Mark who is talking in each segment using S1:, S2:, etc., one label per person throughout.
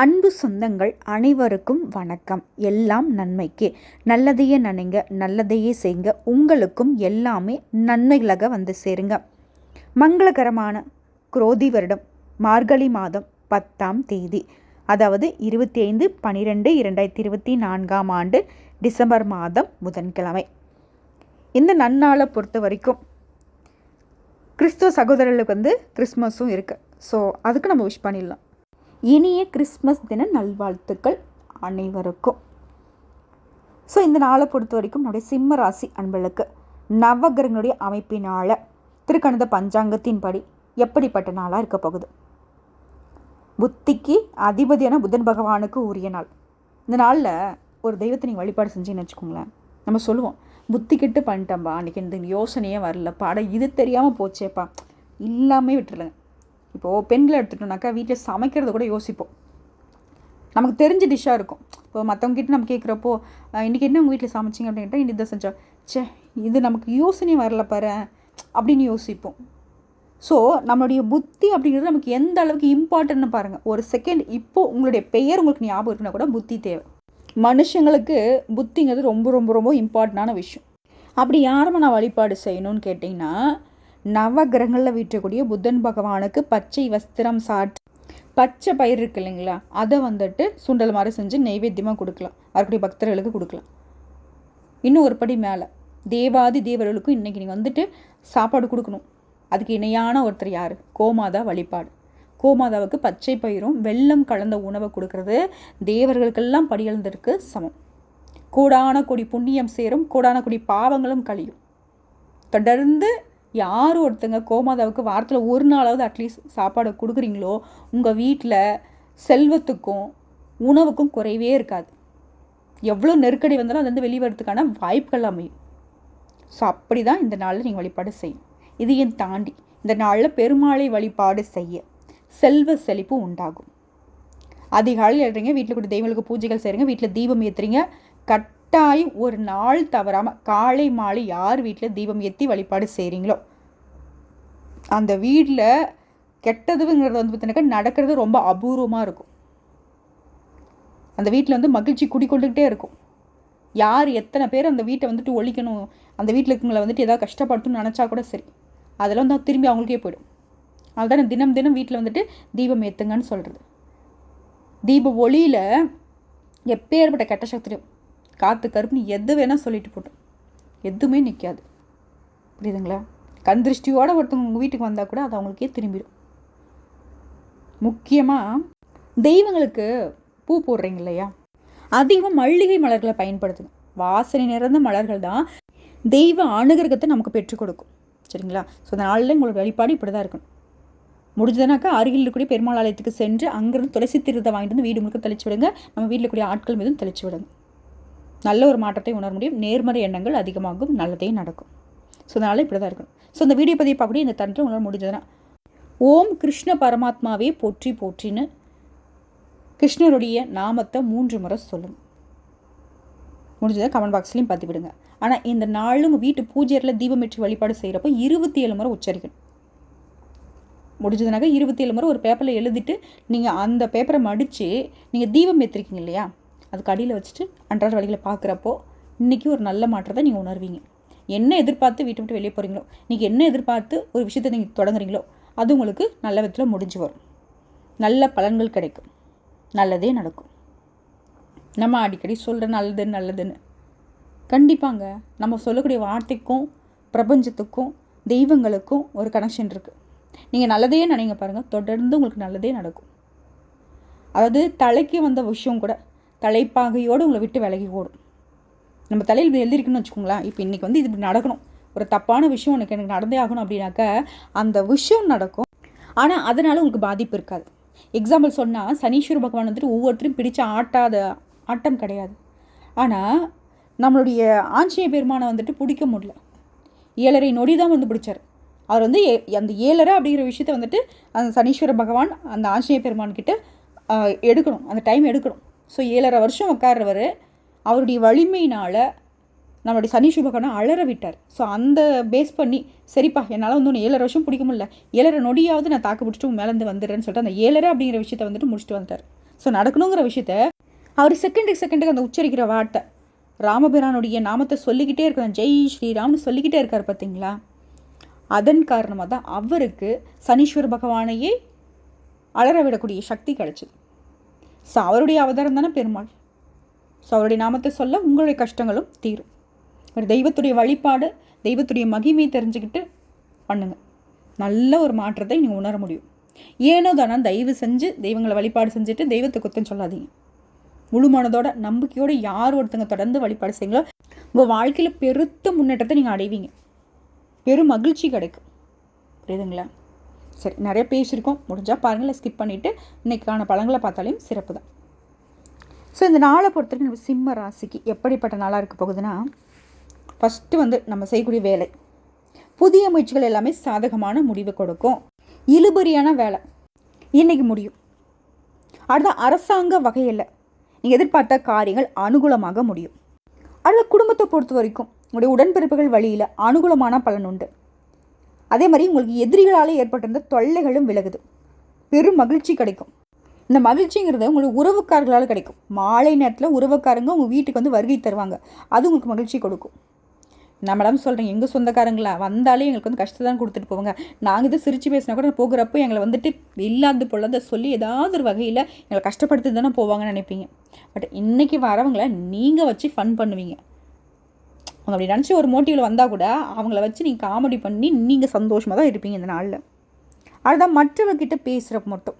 S1: அன்பு சொந்தங்கள் அனைவருக்கும் வணக்கம். எல்லாம் நன்மைக்கு. நல்லதையே நினைங்க நல்லதையே செய்ங்க. உங்களுக்கும் எல்லாமே நன்மைகளாக வந்து சேருங்க. மங்களகரமான குரோதி வருடம் மார்கழி மாதம் பத்தாம் தேதி அதாவது இருபத்தி ஐந்து பன்னிரெண்டு இரண்டாயிரத்தி இருபத்தி நான்காம் ஆண்டு டிசம்பர் மாதம் புதன்கிழமை. இந்த நன்னாளை பொறுத்த வரைக்கும் கிறிஸ்துவ சகோதரர்களுக்கு வந்து கிறிஸ்மஸும் இருக்குது ஸோ அதுக்கு நம்ம விஷ் பண்ணிடலாம். இனிய கிறிஸ்மஸ் தின நல்வாழ்த்துக்கள் அனைவருக்கும். ஸோ இந்த நாளை பொறுத்த வரைக்கும் நம்முடைய சிம்ம ராசி அன்பளுக்கு நவகிரகனுடைய அமைப்பினால் திருக்கணித பஞ்சாங்கத்தின்படி எப்படிப்பட்ட நாளாக இருக்க போகுது? புத்திக்கு அதிபதியான புதன் பகவானுக்கு உரிய நாள். இந்த நாளில் ஒரு தெய்வத்தை நீங்கள் வழிபாடு செஞ்சீங்கன்னு வச்சுக்கோங்களேன். நம்ம சொல்லுவோம் புத்தி கெட்டு பண்ணிட்டோம்பா அன்றைக்கி இந்த யோசனையே வரல பாட இது தெரியாமல் போச்சேப்பா இல்லாமல் விட்டுருலங்க இப்போது பெண்களை எடுத்துட்டோம்னாக்கா வீட்டில் சமைக்கிறத கூட யோசிப்போம். நமக்கு தெரிஞ்ச டிஷ்ஷாக இருக்கும். இப்போ மற்றவங்ககிட்ட நம்ம கேட்குறப்போ இன்றைக்கி என்ன உங்கள் வீட்டில் சமைச்சிங்க? அப்படின்னு கேட்டால் இதை செஞ்சோம். ச்சே இது நமக்கு யோசனையும் வரல பாரு அப்படின்னு யோசிப்போம். ஸோ நம்மளுடைய புத்தி அப்படிங்கிறது நமக்கு எந்த அளவுக்கு இம்பார்ட்டன்ட்னு பாருங்கள் ஒரு செகண்ட் இப்போது உங்களுடைய பெயர் உங்களுக்கு ஞாபகம் இருக்குன்னா கூட புத்தி தேவை. மனுஷங்களுக்கு புத்திங்கிறது ரொம்ப ரொம்ப ரொம்ப இம்பார்ட்டண்டான விஷயம். அப்படி யாரும் நான் வழிபாடு செய்யணும்னு கேட்டிங்கன்னா நவ கிரகங்களில் வீட்டக்கூடிய புத்தன் பகவானுக்கு பச்சை வஸ்திரம் சாட் பச்சை பயிர் இருக்கு இல்லைங்களா அதை வந்துட்டு சுண்டல் மாதிரி செஞ்சு நைவேத்தியமாக கொடுக்கலாம். வரக்கூடிய பக்தர்களுக்கு கொடுக்கலாம். இன்னும் ஒரு படி மேலே தேவாதி தேவர்களுக்கும் இன்றைக்கி நீங்கள் வந்துட்டு சாப்பாடு கொடுக்கணும். அதுக்கு இணையான ஒருத்தர் யார்? கோமாதா வழிபாடு. கோமாதாவுக்கு பச்சை பயிரும் வெள்ளம் கலந்த உணவை கொடுக்கறது தேவர்களுக்கெல்லாம் படியழ்ந்ததற்கு சமம். கூடான கொடி புண்ணியம் சேரும் கூடான கொடி பாவங்களும் கழியும். தொடர்ந்து யார் ஒருத்தங்க கோமாதாவுக்கு வாரத்தில் ஒரு நாளாவது அட்லீஸ்ட் சாப்பாடை கொடுக்குறீங்களோ உங்கள் வீட்டில் செல்வத்துக்கும் உணவுக்கும் குறைவே இருக்காது. எவ்வளோ நெருக்கடி வந்தாலும் அது வந்து வெளிவரத்துக்கான வாய்ப்புகள் அமையும். ஸோ அப்படி தான் இந்த நாளில் நீங்கள் வழிபாடு செய்யும் இதையும் தாண்டி. இந்த நாளில் பெருமாளை வழிபாடு செய்ய செல்வ செழிப்பு உண்டாகும். அதிகாலையில் எழுறீங்க வீட்டில் கூட தெய்வங்களுக்கு பூஜைகள் செய்கிறீங்க வீட்டில் தீபம் ஏற்றுறீங்க கட் கட்டாயம் ஒரு நாள் தவறாமல் காலை மாலை யார் வீட்டில் தீபம் ஏற்றி வழிபாடு செய்கிறீங்களோ அந்த வீட்டில் கெட்டதுங்கிறது வந்து பார்த்தீங்கன்னா நடக்கிறது ரொம்ப அபூர்வமாக இருக்கும். அந்த வீட்டில் வந்து மகிழ்ச்சி குடிக்கொண்டுக்கிட்டே இருக்கும். யார் எத்தனை பேர் அந்த வீட்டை வந்துட்டு ஒழிக்கணும் அந்த வீட்டில் இருக்கவங்களை வந்துட்டு ஏதாவது கஷ்டப்பட்டுன்னு நினச்சா கூட சரி அதெல்லாம் தான் திரும்பி அவங்களுக்கே போயிடும். அதுதான் தினம் தினம் வீட்டில் வந்துட்டு தீபம் ஏற்றுங்கன்னு சொல்கிறது தீப ஒளியில் எப்பேற்பட்ட கெட்ட சக்தியும் காற்று கருப்புன்னு எது வேணால் சொல்லிட்டு போட்டோம். எதுவுமே நிற்காது புரியுதுங்களா? கண் திருஷ்டியோடு ஒருத்தவங்க உங்கள் வீட்டுக்கு வந்தால் கூட அது அவங்களுக்கே திரும்பிடும். முக்கியமாக தெய்வங்களுக்கு பூ போடுறீங்க இல்லையா? அதிகம் மல்லிகை மலர்களை பயன்படுத்துங்க. வாசனை நிறைந்த மலர்கள் தான் தெய்வ அனுகிரகத்தை நமக்கு பெற்றுக் கொடுக்கும். சரிங்களா? ஸோ அந்த நாளில் உங்களோட வழிபாடு இப்படி தான் இருக்கணும். முடிஞ்சதுனாக்கா அருகில் இருக்கக்கூடிய பெருமாள் ஆலயத்துக்கு சென்று அங்கேருந்து துளசி திருத்தை வாங்கிட்டு வந்து வீடு முழுக்க தெளிச்சு விடுங்க. நம்ம வீட்டில் கூடிய ஆட்கள் மீதும் தெளிச்சு விடுங்க. நல்ல ஒரு மாற்றத்தை உணர முடியும். நேர்மறை எண்ணங்கள் அதிகமாகும் நல்லதே நடக்கும். ஸோ அதனால் இப்படி தான் இருக்கணும். ஸோ இந்த வீடியோ பதிவு பார்க்கக்கூடிய இந்த தன்றில் உணர முடிஞ்சதுன்னா ஓம் கிருஷ்ண பரமாத்மாவே போற்றி போற்றின்னு கிருஷ்ணருடைய நாமத்தை மூன்று முறை சொல்லும். முடிஞ்சதை கமெண்ட் பாக்ஸ்லையும் பார்த்து விடுங்க. ஆனால் இந்த நாளும் வீட்டு பூஜையில் தீபமேற்றி வழிபாடு செய்கிறப்போ இருபத்தி ஏழு முறை உச்சரிக்கணும். முடிஞ்சதுனாக்கா இருபத்தி ஏழு முறை ஒரு பேப்பரில் எழுதிட்டு நீங்கள் அந்த பேப்பரை மடித்து நீங்கள் தீபம் ஏற்றிருக்கீங்க இல்லையா? அதுக்கு அடியில் வச்சுட்டு அன்றாட வழிகளை பார்க்குறப்போ இன்றைக்கி ஒரு நல்ல மாற்றத்தை நீங்கள் உணர்வீங்க. என்ன எதிர்பார்த்து வீட்டை விட்டு வெளியே போகிறீங்களோ நீங்கள் என்ன எதிர்பார்த்து ஒரு விஷயத்தை நீங்கள் தொடங்குறீங்களோ அது உங்களுக்கு நல்ல விதத்தில் முடிஞ்சு வரும். நல்ல பலன்கள் கிடைக்கும். நல்லதே நடக்கும். நம்ம அடிக்கடி சொல்கிற நல்லது நல்லதுன்னு. கண்டிப்பாங்க நம்ம சொல்லக்கூடிய வார்த்தைக்கும் பிரபஞ்சத்துக்கும் தெய்வங்களுக்கும் ஒரு கனெக்ஷன் இருக்குது நீங்கள் நல்லதே நினைங்க பாருங்கள் தொடர்ந்து உங்களுக்கு நல்லதே நடக்கும். அதாவது தலைக்கு வந்த விஷயம் கூட தலைப்பாகையோடு உங்களை விட்டு விலகி ஓடும். நம்ம தலையில் இப்படி எழுதிருக்குன்னு வச்சுக்கோங்களேன். இப்போ இன்றைக்கி வந்து இது இப்படி நடக்கணும். ஒரு தப்பான விஷயம் உனக்கு எனக்கு நடந்தே ஆகணும் அப்படின்னாக்கா அந்த விஷயம் நடக்கும். ஆனால் அதனால் உங்களுக்கு பாதிப்பு இருக்காது. எக்ஸாம்பிள் சொன்னால் சனீஸ்வர பகவான் வந்துட்டு ஒவ்வொருத்தரும் பிடிச்ச ஆட்டாத ஆட்டம் கிடையாது. ஆனால் நம்மளுடைய ஆஞ்சநேய பெருமானை வந்துட்டு பிடிக்க முடியல. ஏழரை நொடி தான் வந்து பிடிச்சார். அவர் வந்து அந்த ஏழரை அப்படிங்கிற விஷயத்த வந்துட்டு அந்த சனீஸ்வர பகவான் அந்த ஆஞ்சநேய பெருமான்கிட்ட எடுக்கணும். அந்த டைம் எடுக்கணும். ஸோ ஏழரை வருஷம் உட்கார்றவர் அவருடைய வலிமையினால் நம்மளுடைய சனீஸ்வர பகவானை அலற விட்டார். ஸோ அந்த பேஸ் பண்ணி சரிப்பா என்னால் வந்து ஒன்று ஏழரை வருஷம் பிடிக்க முடியல. ஏழரை நொடியாவது நான் தாக்கு பிடிச்சிட்டு மேலேருந்து வந்துடுறேன்னு சொல்லிட்டு அந்த ஏழரை அப்படிங்கிற விஷயத்த வந்துட்டு முடிச்சுட்டு வந்துட்டார். ஸோ நடக்கணுங்கிற விஷயத்த அவர் செகண்டுக்கு செகண்டுக்கு அந்த உச்சரிக்கிற வார்த்தை ராமபிரானுடைய நாமத்தை சொல்லிக்கிட்டே இருக்கிற ஜெய் ஸ்ரீராம்னு சொல்லிக்கிட்டே இருக்கார் பார்த்தீங்களா? அதன் காரணமாக தான் அவருக்கு சனீஸ்வர பகவானையே அலற விடக்கூடிய சக்தி கிடச்சிது. ஸோ அவருடைய அவதாரம் தானே பெருமாள். ஸோ அவருடைய நாமத்தை சொல்ல உங்களுடைய கஷ்டங்களும் தீரும். ஒரு தெய்வத்துடைய வழிபாடு தெய்வத்துடைய மகிமையை தெரிஞ்சுக்கிட்டு பண்ணுங்கள் நல்ல ஒரு மாற்றத்தை நீங்கள் உணர முடியும். ஏனோ தானே தயவு செஞ்சு தெய்வங்களை வழிபாடு செஞ்சுட்டு தெய்வத்தை குத்தம் சொல்லாதீங்க. முழு மனதோட நம்பிக்கையோடு யார் ஒருத்தங்க தொடர்ந்து வழிபாடு செய்யுங்களோ உங்கள் வாழ்க்கையில் பெருத்த முன்னேற்றத்தை நீங்கள் அடைவீங்க. பெரும் மகிழ்ச்சி கிடைக்கும். புரியுதுங்களா? சரி நிறைய பேசியிருக்கோம் முடிஞ்சால் பாருங்கள் ஸ்கிப் பண்ணிவிட்டு இன்றைக்கான பழங்களை பார்த்தாலையும் சிறப்பு தான். ஸோ இந்த நாளை பொறுத்தவரைக்கும் நம்ம சிம்ம ராசிக்கு எப்படிப்பட்ட நாளாக இருக்க போகுதுன்னா ஃபஸ்ட்டு வந்து நம்ம செய்யக்கூடிய வேலை புதிய முயற்சிகள் எல்லாமே சாதகமான முடிவு கொடுக்கும். இழுபறியான வேலை இன்றைக்கி முடியும். அடுத்த அரசாங்க வகையில் நீங்கள் எதிர்பார்த்த காரியங்கள் அனுகூலமாக முடியும். அடுத்த குடும்பத்தை பொறுத்த வரைக்கும் உங்களுடைய உடன்பிறப்புகள் வழியில் அனுகூலமான பலன் உண்டு. அதே மாதிரி உங்களுக்கு எதிரிகளால் ஏற்பட்டிருந்த தொல்லைகளும் விலகுது. பெரும் மகிழ்ச்சி கிடைக்கும். இந்த மகிழ்ச்சிங்கிறது உங்களுக்கு உறவுக்காரர்களால் கிடைக்கும். மாலை நேரத்தில் உறவுக்காரங்க உங்கள் வீட்டுக்கு வந்து வருகை தருவாங்க. அது உங்களுக்கு மகிழ்ச்சி கொடுக்கும். நான் மேடம் சொல்கிறேன் எங்கள் சொந்தக்காரங்களா? வந்தாலே எங்களுக்கு வந்து கஷ்டத்தை தான் கொடுத்துட்டு போவாங்க. நாங்கள் இதை சிரித்து பேசினா கூட போகிறப்போ எங்களை வந்துட்டு இல்லாத பொல்லாத சொல்லி ஏதாவது ஒரு வகையில் எங்களை கஷ்டப்படுத்தி தானே போவாங்கன்னு நினைப்பீங்க. பட் இன்றைக்கி வரவங்களை நீங்கள் வச்சு ஃபன் பண்ணுவீங்க. அவங்க அப்படி நினச்சி ஒரு மோட்டிவில் வந்தால் கூட அவங்கள வச்சு நீங்கள் காமெடி பண்ணி நீங்கள் சந்தோஷமாக தான் இருப்பீங்க இந்த நாளில். அதுதான் மற்றவர்கிட்ட பேசுகிறப்ப மட்டும்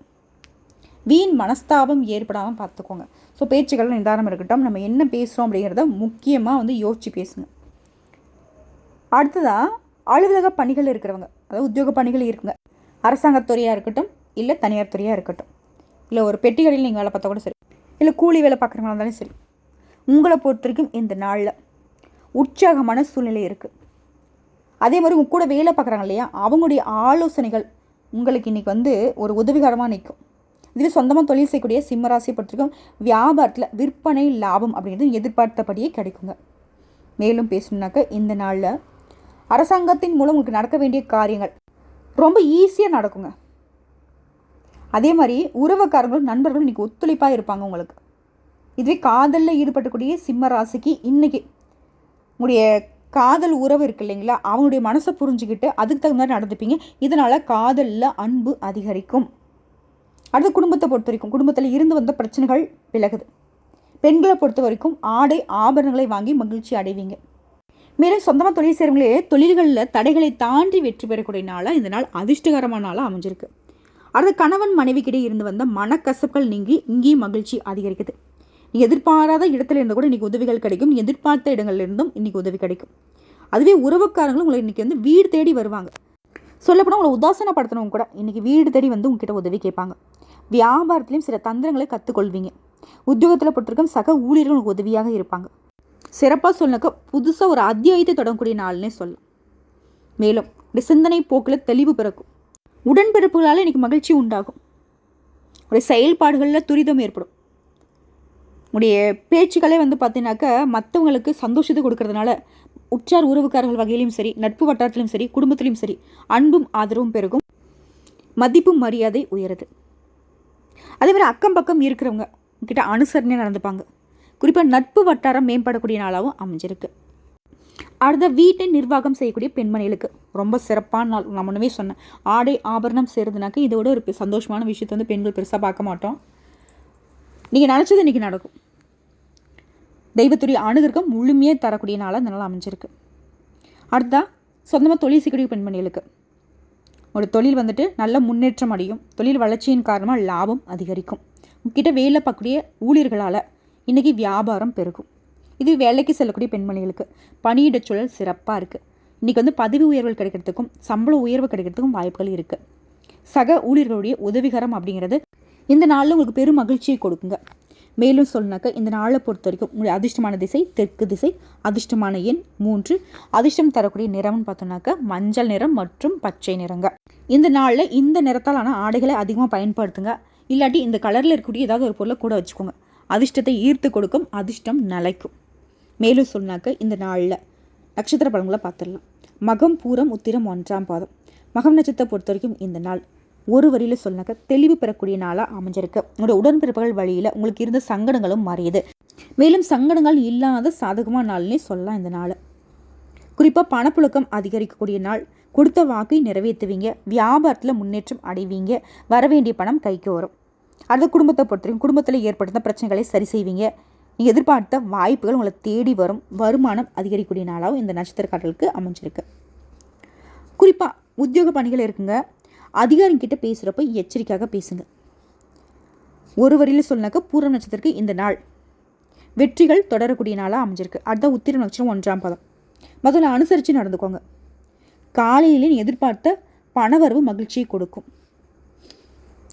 S1: வீண் மனஸ்தாபம் ஏற்படாமல் பார்த்துக்கோங்க ஸோ பேச்சுக்கள் நிதானம் இருக்கட்டும். நம்ம என்ன பேசுகிறோம் அப்படிங்கிறத முக்கியமாக வந்து யோசித்து பேசுங்க. அடுத்ததாக அலுவலக பணிகள் இருக்கிறவங்க. அதாவது உத்தியோக பணிகள் இருக்குங்க. அரசாங்கத்துறையாக இருக்கட்டும் இல்லை தனியார் துறையாக இருக்கட்டும். இல்லை ஒரு பெட்டி கடையில் நீங்கள் வேலை பார்த்தா கூட சரி. இல்லை கூலி வேலை பார்க்குறவங்களா இருந்தாலும் சரி. உங்களை பொறுத்த வரைக்கும் இந்த நாளில் உற்சாகமான சூழ்நிலை இருக்குது அதே மாதிரி உங்க கூட வேலை பார்க்குறாங்க இல்லையா? அவங்களுடைய ஆலோசனைகள் உங்களுக்கு இன்றைக்கி வந்து ஒரு உதவிகரமாக நிற்கும் இதுவே சொந்தமாக தொழில் செய்யக்கூடிய சிம்மராசி பொறுத்திருக்கும் வியாபாரத்தில் விற்பனை லாபம் அப்படிங்கிறது எதிர்பார்த்தபடியே கிடைக்குங்க. மேலும் பேசணுன்னாக்க இந்த நாளில் அரசாங்கத்தின் மூலம் உங்களுக்கு நடக்க வேண்டிய காரியங்கள் ரொம்ப ஈஸியாக நடக்குங்க. அதே மாதிரி உறவுக்காரங்களும் நண்பர்களும் இன்றைக்கி ஒத்துழைப்பாக இருப்பாங்க உங்களுக்கு. இதுவே காதலில் ஈடுபட்டக்கூடிய சிம்ம ராசிக்கு இன்றைக்கி உங்களுடைய காதல் உறவு இருக்கு இல்லைங்களா? அவனுடைய மனசை புரிஞ்சுக்கிட்டு அதுக்கு தகுந்த மாதிரி நடந்துப்பீங்க. இதனால் காதலில் அன்பு அதிகரிக்கும். அடுத்து குடும்பத்தை பொறுத்த வரைக்கும் குடும்பத்தில் இருந்து வந்த பிரச்சனைகள் விலகுது. பெண்களை பொறுத்த வரைக்கும் ஆடை ஆபரணங்களை வாங்கி மகிழ்ச்சி அடைவீங்க. மேலும் சொந்தமாக தொழில் செய்கிறவங்களே தொழில்களில் தடைகளை தாண்டி வெற்றி பெறக்கூடிய நாளாக இந்த நாள் அதிர்ஷ்டகரமான நாளாக அமைஞ்சிருக்கு. அடுத்து கணவன் மனைவிக்கிட்டே இருந்து வந்த மனக்கசப்புகள் நீங்கி இங்கேயும் மகிழ்ச்சி அதிகரிக்குது. எதிர்பாராத இடத்துல இருந்து கூட இன்றைக்கி உதவிகள் கிடைக்கும். எதிர்பார்த்த இடங்கள்லேருந்தும் இன்றைக்கி உதவி கிடைக்கும். அதுவே உறவுக்காரங்களும் உங்களை இன்றைக்கி வந்து வீடு தேடி வருவாங்க. சொல்லப்போனால் உங்களை உதாசனப்படுத்தினவங்க கூட இன்றைக்கி வீடு தேடி வந்து உங்ககிட்ட உதவி கேட்பாங்க. வியாபாரத்துலேயும் சில தந்திரங்களை கற்றுக்கொள்வீங்க உத்தியோகத்தில் பொறுத்திருக்கும் சக ஊழியர்கள் உங்களுக்கு உதவியாக இருப்பாங்க. சிறப்பாக சொல்லக்க புதுசாக ஒரு அத்தியாயத்தை தொடங்கக்கூடிய நாள்னே சொல்லலாம். மேலும் இந்த சிந்தனை போக்கில் தெளிவு பிறக்கும். உடன்பிறப்புகளால் இன்றைக்கி மகிழ்ச்சி உண்டாகும். ஒரு செயல்பாடுகளில் துரிதம் ஏற்படும். உடைய பேச்சுக்களே வந்து பார்த்தீங்கன்னாக்கா மற்றவங்களுக்கு சந்தோஷத்தை கொடுக்கறதுனால உற்றார் உறவுக்காரர்கள் வகையிலையும் சரி நட்பு வட்டாரத்திலும் சரி குடும்பத்திலையும் சரி அன்பும் ஆதரவும் பெருகும். மதிப்பும் மரியாதை உயருது. அதே மாதிரி அக்கம் பக்கம் இருக்கிறவங்க கிட்ட அனுசரணையாக நடந்துப்பாங்க. குறிப்பாக நட்பு வட்டாரம் மேம்படக்கூடிய நாளாகவும் அமைஞ்சிருக்கு. அடுத்த வீட்டை நிர்வாகம் செய்யக்கூடிய பெண்மணிகளுக்கு ரொம்ப சிறப்பான நாள். நான் முன்னவே சொன்னேன். ஆடை ஆபரணம் செய்கிறதுனாக்க இதோட ஒரு சந்தோஷமான விஷயத்தை வந்து பெண்கள் பெருசாக பார்க்க மாட்டோம். நீங்கள் நினச்சது இன்றைக்கி நடக்கும். தெய்வத்துடைய அணுகிற்கும் முழுமையாக தரக்கூடிய நாளாக இந்த நாள் அமைஞ்சிருக்கு. அடுத்தா சொந்தமாக தொழில் செய்யக்கூடிய பெண்மணிகளுக்கு. ஒரு தொழில் வந்துட்டு நல்ல முன்னேற்றம் அடையும். தொழில் வளர்ச்சியின் காரணமாக லாபம் அதிகரிக்கும். உங்ககிட்ட வேலை பார்க்கக்கூடிய ஊழியர்களால் இன்றைக்கி வியாபாரம் பெருகும். இது வேலைக்கு செல்லக்கூடிய பெண்மணிகளுக்கு. பணியிட சூழல் சிறப்பாக இருக்குது இன்றைக்கி வந்து பதவி உயர்வுகள் கிடைக்கிறதுக்கும் சம்பள உயர்வு கிடைக்கிறதுக்கும் வாய்ப்புகள் இருக்குது சக ஊழியர்களுடைய உதவிகரம் அப்படிங்கிறது இந்த நாளில் உங்களுக்கு பெரும் மகிழ்ச்சியை கொடுக்குங்க. மேலும் சொன்னாக்க இந்த நாளை பொறுத்த வரைக்கும் உங்களுடைய அதிர்ஷ்டமான திசை தெற்கு திசை அதிர்ஷ்டமான எண் மூன்று. அதிர்ஷ்டம் தரக்கூடிய நிறம்னு பார்த்தோம்னாக்கா மஞ்சள் நிறம் மற்றும் பச்சை நிறங்க. இந்த நாளில் இந்த நிறத்தாலான ஆடைகளை அதிகமாக பயன்படுத்துங்க. இல்லாட்டி இந்த கலரில் இருக்கக்கூடிய ஏதாவது ஒரு பொருளை கூட வச்சுக்கோங்க. அதிர்ஷ்டத்தை ஈர்த்து கொடுக்கும் அதிர்ஷ்டம் நிலைக்கும். மேலும் சொன்னாக்க இந்த நாளில் நட்சத்திர பலன்களை பார்த்துடலாம். மகம் பூரம் உத்திரம் ஒன்றாம் பாதம். மகம் நட்சத்திரத்தை பொறுத்த வரைக்கும் இந்த நாள் ஒரு வரியில் சொன்னாக்க தெளிவு பெறக்கூடிய நாளாக அமைஞ்சிருக்கு. உங்களுடைய உடன்பிறப்புகள் வழியில் உங்களுக்கு இருந்த சங்கடங்களும் மாறியது. மேலும் சங்கடங்கள் இல்லாத சாதகமான நாள்னே சொல்லலாம் இந்த நாள். குறிப்பாக பணப்புழக்கம் அதிகரிக்கக்கூடிய நாள். கொடுத்த வாக்கை நிறைவேற்றுவீங்க. வியாபாரத்தில் முன்னேற்றம் அடைவீங்க. வரவேண்டிய பணம் கைக்கு வரும். அடுத்த குடும்பத்தை பொறுத்தவரைக்கும் குடும்பத்தில் ஏற்படுத்த பிரச்சனைகளை சரி செய்வீங்க. நீங்கள் எதிர்பார்த்த வாய்ப்புகள் உங்களை தேடி வரும். வருமானம் அதிகரிக்கக்கூடிய நாளாகவும் இந்த நட்சத்திரக்காரர்களுக்கு அமைஞ்சிருக்கு. குறிப்பாக உத்தியோக பணிகள் இருக்குங்க. அதிகாரிங்கிட்ட பேசுகிறப்ப எச்சரிக்கையாக பேசுங்க. ஒரு வரியில் சொன்னாக்க பூரம் நட்சத்திரத்துக்கு இந்த நாள். வெற்றிகள் தொடரக்கூடிய நாளாக அமைஞ்சிருக்கு. அடுத்த உத்திர நட்சத்திரம் ஒன்றாம் பதம். முதல்ல அனுசரித்து நடந்துக்கோங்க. காலையிலே நீ எதிர்பார்த்த பணவரவு மகிழ்ச்சியை கொடுக்கும்.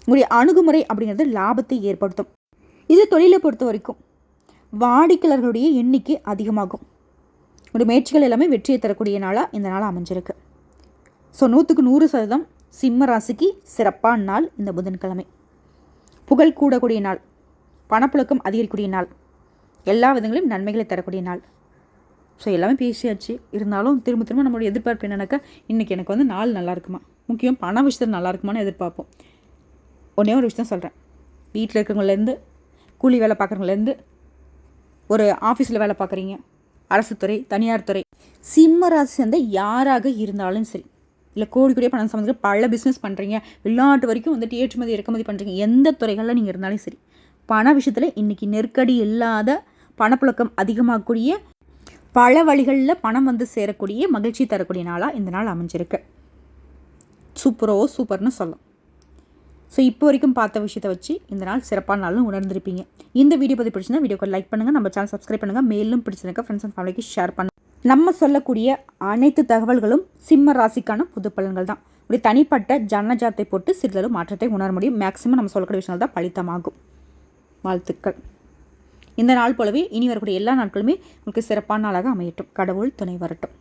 S1: உங்களுடைய அணுகுமுறை அப்படிங்கிறது லாபத்தை ஏற்படுத்தும். இது தொழிலை பொறுத்த வரைக்கும் வாடிக்கையாளர்களுடைய எண்ணிக்கை அதிகமாகும். உங்களுடைய முயற்சிகள் எல்லாமே வெற்றியை தரக்கூடிய நாளாக இந்த நாள் அமைஞ்சிருக்கு. ஸோ நூற்றுக்கு நூறு சதவீதம் சிம்ம ராசிக்கு சிறப்பான நாள் இந்த புதன்கிழமை. புகழ் கூடக்கூடிய நாள் பணப்புழக்கம் அதிகரிக்கக்கூடிய நாள் எல்லா விதங்களையும் நன்மைகளை தரக்கூடிய நாள். ஸோ எல்லாமே பேசியாச்சு. இருந்தாலும் திரும்ப திரும்ப நம்மளோட எதிர்பார்ப்பு என்னன்னாக்கா இன்றைக்கி எனக்கு வந்து நாள் நல்லா இருக்குமா? முக்கியம் பண விஷயத்தில் நல்லா இருக்குமான்னு எதிர்பார்ப்போம். ஒன்றே ஒரு விஷயம் சொல்கிறேன் வீட்டில் இருக்கிறவங்கலேருந்து கூலி வேலை பார்க்குறவங்கலேருந்து ஒரு ஆஃபீஸில் வேலை பார்க்குறீங்க அரசு துறை தனியார் துறை. சிம்ம ராசி சேர்ந்த யாராக இருந்தாலும் சரி இல்லை கோடி கோடியாக பணம் சம்மந்தம் பல பிஸ்னஸ் பண்ணுறீங்க வெளிநாட்டு வரைக்கும் வந்துட்டு ஏற்றுமதி இறக்குமதி பண்ணுறீங்க எந்த துறைகளில் நீங்கள் இருந்தாலும் சரி. பண விஷயத்தில் இன்றைக்கி நெருக்கடி இல்லாத பணப்புழக்கம் அதிகமாகக்கூடிய பல வழிகளில் பணம் வந்து சேரக்கூடிய மகிழ்ச்சி தரக்கூடிய நாளாக இந்த நாள் அமைஞ்சிருக்கு. சூப்பரோ சூப்பர்னு சொல்லலாம். ஸோ இப்போ வரைக்கும் பார்த்த விஷயத்தை வச்சு இந்த நாள் சிறப்பான நாளும் உணர்ந்திருப்பீங்க. இந்த வீடியோ பற்றி பிடிச்சிருந்தா வீடியோக்கு லைக் பண்ணுங்கள் நம்ம சேனல் சப்ஸ்கிரைப் பண்ணுங்கள் மேலும் பிடிச்சிருக்க ஃப்ரெண்ட்ஸ் அண்ட் ஃபேமிலிக்கு ஷேர் பண்ணுங்கள் நம்ம சொல்லக்கூடிய அனைத்து தகவல்களும் சிம்ம ராசிக்கான புது பலன்கள் தான். ஒரு தனிப்பட்ட ஜனஜாத்தை போட்டு சிறிதளவு மாற்றத்தை உணர முடியும். மேக்சிமம் நம்ம சொல்லக்கூடிய விஷயங்கள் தான் பலித்தமாகும். வாழ்த்துக்கள். இந்த நாள் போலவே இனி வரக்கூடிய எல்லா நாட்களுமே உங்களுக்கு சிறப்பான நாளாக அமையட்டும். கடவுள் துணை வரட்டும்.